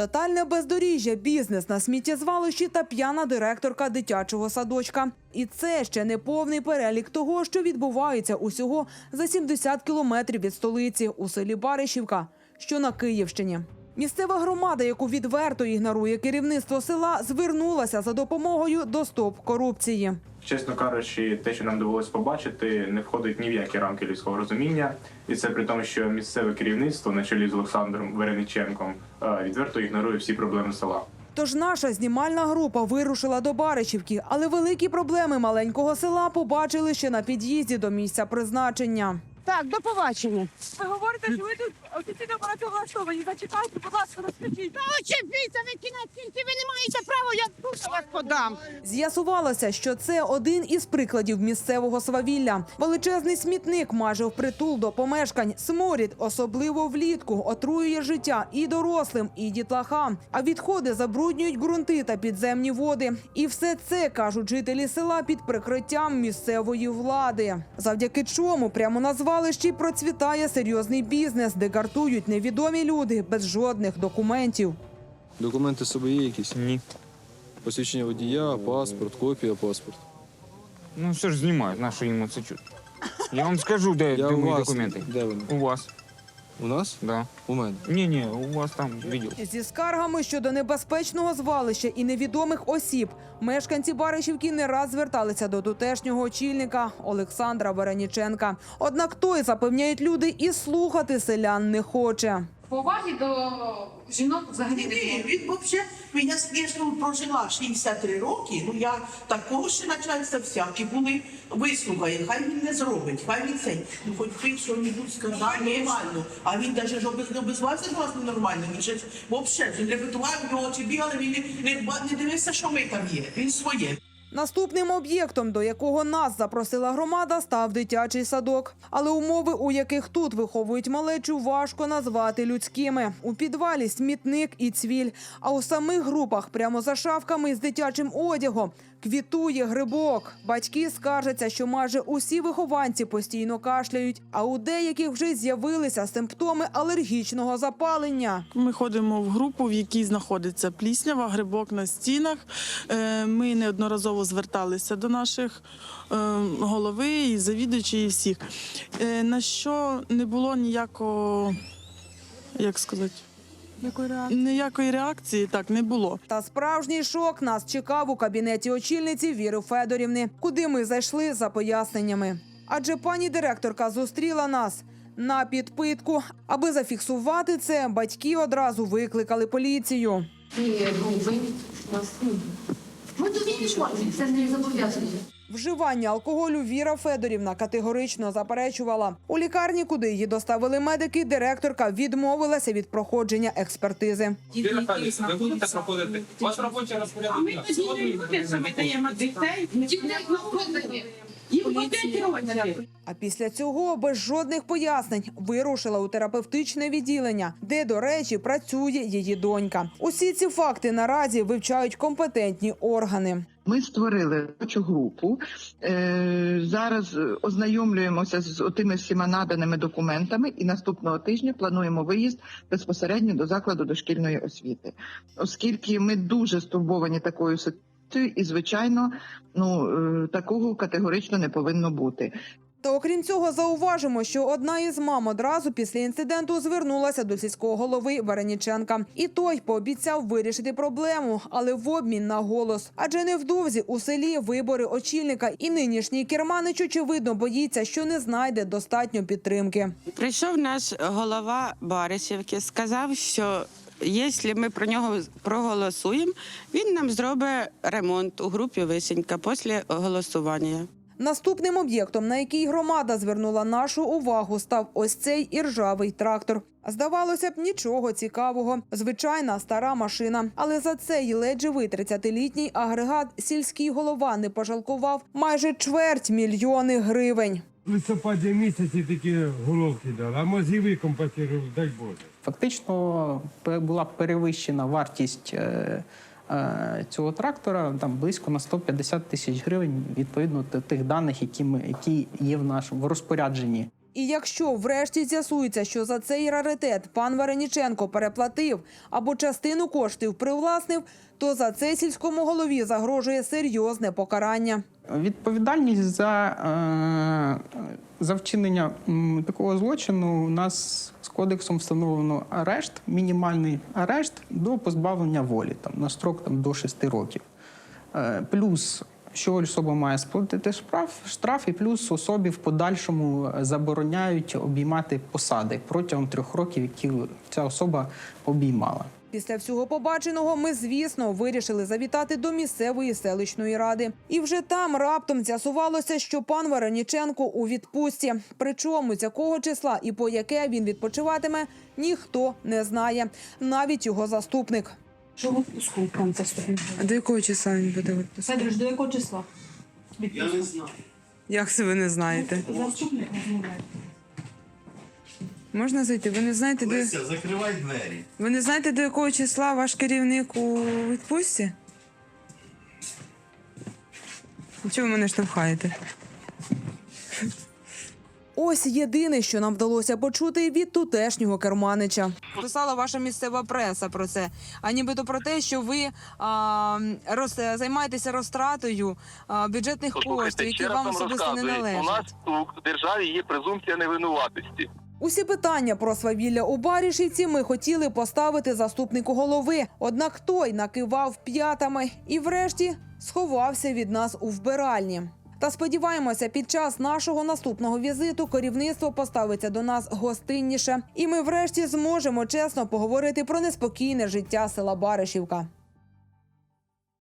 Тотальне бездоріжжя, бізнес на сміттєзвалищі та п'яна директорка дитячого садочка. І це ще не повний перелік того, що відбувається усього за 70 кілометрів від столиці у селі Баришівка, що на Київщині. Місцева громада, яку відверто ігнорує керівництво села, звернулася за допомогою до стоп корупції. Чесно кажучи, те, що нам довелось побачити, не входить ні в які рамки людського розуміння, і це при тому, що місцеве керівництво на чолі з Олександром Верениченком е, відверто ігнорує всі проблеми села. Тож наша знімальна група вирушила до Баричівки, але великі проблеми маленького села побачили ще на під'їзді до місця призначення. Так, до побачення. Ви говорите, що ви тут офіційно працевлаштовані. Зачекайте, будь ласка, розкажіть. Очепіться, ви кінець кінці, ви не маєте я тут вас подам. З'ясувалося, що це один із прикладів місцевого свавілля. Величезний смітник майже впритул до помешкань. Сморід, особливо влітку, отруює життя і дорослим, і дітлахам. А відходи забруднюють ґрунти та підземні води. І все це кажуть жителі села під прикриттям місцевої влади. Завдяки чому прямо на звалищі процвітає серйозний бізнес, де гартують невідомі люди без жодних документів. Документи з собою є якісь? Ні. Посвідчення водія, паспорт, копія паспорта. Ну все ж знімають, на що їм це чути. Я вам скажу, де, Я де у мої вас. документи. Де вони? У вас. У нас? Да. У мене. Ні, ні, у вас там відео. Зі скаргами щодо небезпечного звалища і невідомих осіб мешканці Баришівки не раз зверталися до тутешнього очільника Олександра Вереніченка. Однак той запевняють люди і слухати селян не хоче. Поваги до жінок взагалі не Ні, було. він взагалі, я, я ж ну, прожила 63 роки, ну я такого ще начальства всякі були вислухає, хай він не зробить, хай він цей, ну хоч ти що-небудь сказав нормально, а він навіть ж без, без вас з вас нормально, він же взагалі, він репетував, в нього очі бігали, він не, не, не дивився, що ми там є, він своє. Наступним об'єктом, до якого нас запросила громада, став дитячий садок. Але умови, у яких тут виховують малечу, важко назвати людськими. У підвалі смітник і цвіль. А у самих групах, прямо за шафками з дитячим одягом, квітує грибок. Батьки скаржаться, що майже усі вихованці постійно кашляють, а у деяких вже з'явилися симптоми алергічного запалення. Ми ходимо в групу, в якій знаходиться пліснява, грибок на стінах. Е, Ми неодноразово зверталися до наших е, голови і завідувачів, і всіх. Е, На що не було ніякого, як сказати, ніякої реакції, так не було. Та справжній шок нас чекав у кабінеті очільниці Віри Федорівни, куди ми зайшли за поясненнями. Адже пані директорка зустріла нас на підпитку. Аби зафіксувати це, батьки одразу викликали поліцію. Ми тобі не можемо, це не зобов'язує. Вживання алкоголю Віра Федорівна категорично заперечувала. У лікарні, куди її доставили медики, директорка відмовилася від проходження експертизи. Віра Федорівна, ви будете проходити? У вас робочий розпорядок. А ми тоді не будемо, що ми даємо дітей. Дітей виходить. Їм по 5 років. А після цього без жодних пояснень вирушила у терапевтичне відділення, де, до речі, працює її донька. Усі ці факти наразі вивчають компетентні органи. Ми створили робочу групу. Е, зараз ознайомлюємося з тими всіма наданими документами, і наступного тижня плануємо виїзд безпосередньо до закладу дошкільної освіти, оскільки ми дуже стурбовані такою ситуацією, і звичайно, ну е, такого категорично не повинно бути. Та окрім цього, зауважимо, що одна із мам одразу після інциденту звернулася до сільського голови Вареніченка. І той пообіцяв вирішити проблему, але в обмін на голос. Адже невдовзі у селі вибори очільника, і нинішній керманич, очевидно, боїться, що не знайде достатньо підтримки. Прийшов наш голова Баришівки, сказав, що якщо ми про нього проголосуємо, він нам зробить ремонт у групі Вишенька після голосування. Наступним об'єктом, на який громада звернула нашу увагу, став ось цей іржавий трактор. Здавалося б, нічого цікавого. Звичайна стара машина. Але за цей ледь живий 30-літній агрегат сільський голова не пожалкував майже чверть мільйони гривень. Листопаді місяці такі головки дали, а мозги компостували, дай Боже. Фактично була перевищена вартість е, е, цього трактора там близько на 150 тисяч гривень відповідно до тих даних, які ми які є в нашому в розпорядженні. І якщо врешті з'ясується, що за цей раритет пан Вареніченко переплатив або частину коштів привласнив, то за це сільському голові загрожує серйозне покарання. Відповідальність за, е, за вчинення такого злочину у нас з кодексом встановлено арешт, мінімальний арешт до позбавлення волі там, на строк там, до 6 років. Е, плюс, що особа має сплатити штраф, штраф, і плюс особі в подальшому забороняють обіймати посади протягом трьох років, які ця особа обіймала. Після всього побаченого ми, звісно, вирішили завітати до місцевої селищної ради. І вже там раптом з'ясувалося, що пан Вараніченко у відпустці. Причому з якого числа і по яке він відпочиватиме, ніхто не знає, навіть його заступник. Що в відпуску там заступник? А до якого числа він буде відпустку? Федорович, до якого числа? Я не знаю. Як це ви не знаєте? Заступник розмовляє. Можна зайти? Ви не знаєте, Леся, закривай двері. ви не знаєте, до якого числа ваш керівник у відпустці? Чого ви мене штовхаєте? Ось єдине, що нам вдалося почути від тутешнього керманича. Писала ваша місцева преса про це, а нібито про те, що ви а, роз, займаєтеся розтратою а, бюджетних коштів, які вам особисто не належать. у державі є презумпція невинуватості. Усі питання про свавілля у Барішівці ми хотіли поставити заступнику голови. Однак той накивав п'ятами і, врешті, сховався від нас у вбиральні. Та сподіваємося, під час нашого наступного візиту керівництво поставиться до нас гостинніше, і ми врешті зможемо чесно поговорити про неспокійне життя села Баришівка.